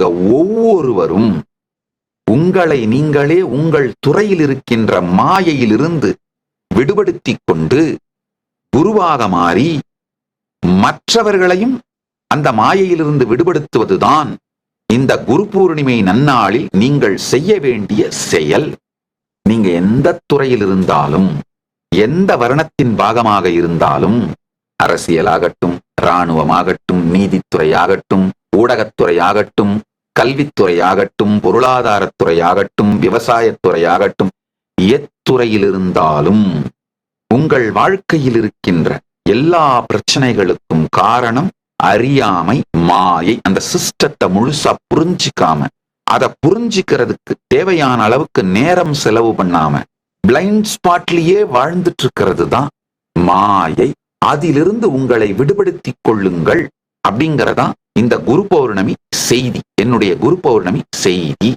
நீங்க ஒவ்வொருவரும் உங்களை நீங்களே உங்கள் துறையில் இருக்கின்ற மாயையிலிருந்து விடுபடுத்திக் கொண்டு குருவாக மாறி மற்றவர்களையும் அந்த மாயையிலிருந்து விடுபடுத்துவதுதான் இந்த குரு பூர்ணிமை நன்னாளில் நீங்கள் செய்ய வேண்டிய செயல். நீங்க எந்த துறையில் இருந்தாலும் எந்த வர்ணத்தின் பாகமாக இருந்தாலும் அரசியலாகட்டும் இராணுவமாகட்டும் நீதித்துறையாகட்டும் ஊடகத்துறையாகட்டும் கல்வித்துறையாகட்டும் பொருளாதாரத்துறையாகட்டும் விவசாயத்துறையாகட்டும் எத்துறையிலிருந்தாலும் உங்கள் வாழ்க்கையில் இருக்கின்ற எல்லா பிரச்சனைகளுக்கும் காரணம் அறியாமை மாயை. அந்த சிஸ்டத்தை முழுசா புரிஞ்சிக்காம அதை புரிஞ்சிக்கிறதுக்கு தேவையான அளவுக்கு நேரம் செலவு பண்ணாம பிளைண்ட் ஸ்பாட்லயே வாழ்ந்துட்டு இருக்கிறது தான் மாயை. அதிலிருந்து உங்களை விடுபடுத்திக் கொள்ளுங்கள் அப்படிங்கிறதா இந்த குரு பௌர்ணமி செய்தி. என்னுடைய குரு பௌர்ணமி செய்தி.